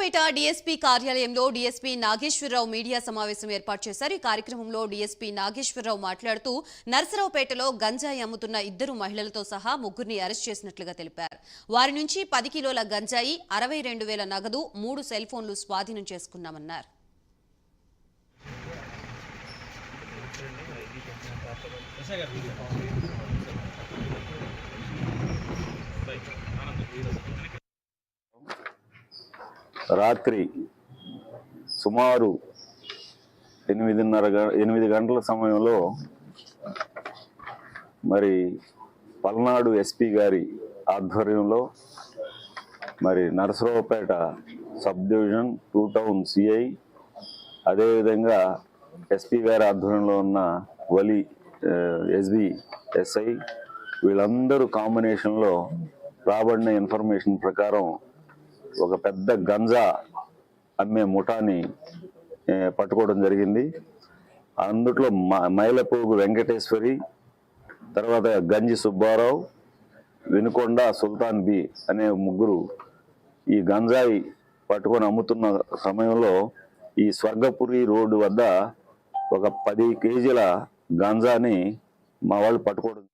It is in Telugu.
నర్సరావుపేట డీఎస్పీ కార్యాలయంలో డీఎస్పీ నాగేశ్వరరావు మీడియా సమావేశం ఏర్పాటు చేశారు. ఈ కార్యక్రమంలో డీఎస్పీ నాగేశ్వరరావు మాట్లాడుతూ నర్సరావుపేటలో గంజాయి అమ్ముతున్న ఇద్దరు మహిళలతో సహా ముగ్గురిని అరెస్ట్ చేసినట్లుగా తెలిపారు. వారి నుంచి పది కిలోల గంజాయి అరవై రెండు వేల నగదు మూడు సెల్ ఫోన్లు స్వాధీనం చేసుకున్నామన్నారు. రాత్రి సుమారు ఎనిమిదిన్నర గ- ఎనిమిది గంటల సమయంలో మరి పల్నాడు ఎస్పీ గారి ఆధ్వర్యంలో మరి Narasaraopet sub division two town CI అదేవిధంగా ఎస్పీ గారి ఆధ్వర్యంలో ఉన్న వలి ఎస్బి ఎస్ఐ వీళ్ళందరూ కాంబినేషన్లో రాబడిన ఇన్ఫర్మేషన్ ప్రకారం ఒక పెద్ద గంజా అమ్మే ముఠాని పట్టుకోవడం జరిగింది. అందుట్లో మ- మైలపోగు వెంకటేశ్వరి తర్వాత గంజి సుబ్బారావు వినుకొండ సుల్తాన్ బి అనే ముగ్గురు ఈ గంజాయి పట్టుకొని అమ్ముతున్న సమయంలో ఈ స్వర్గపురి రోడ్డు వద్ద ఒక పది కేజీల గంజాని మా వాళ్ళు పట్టుకోవడం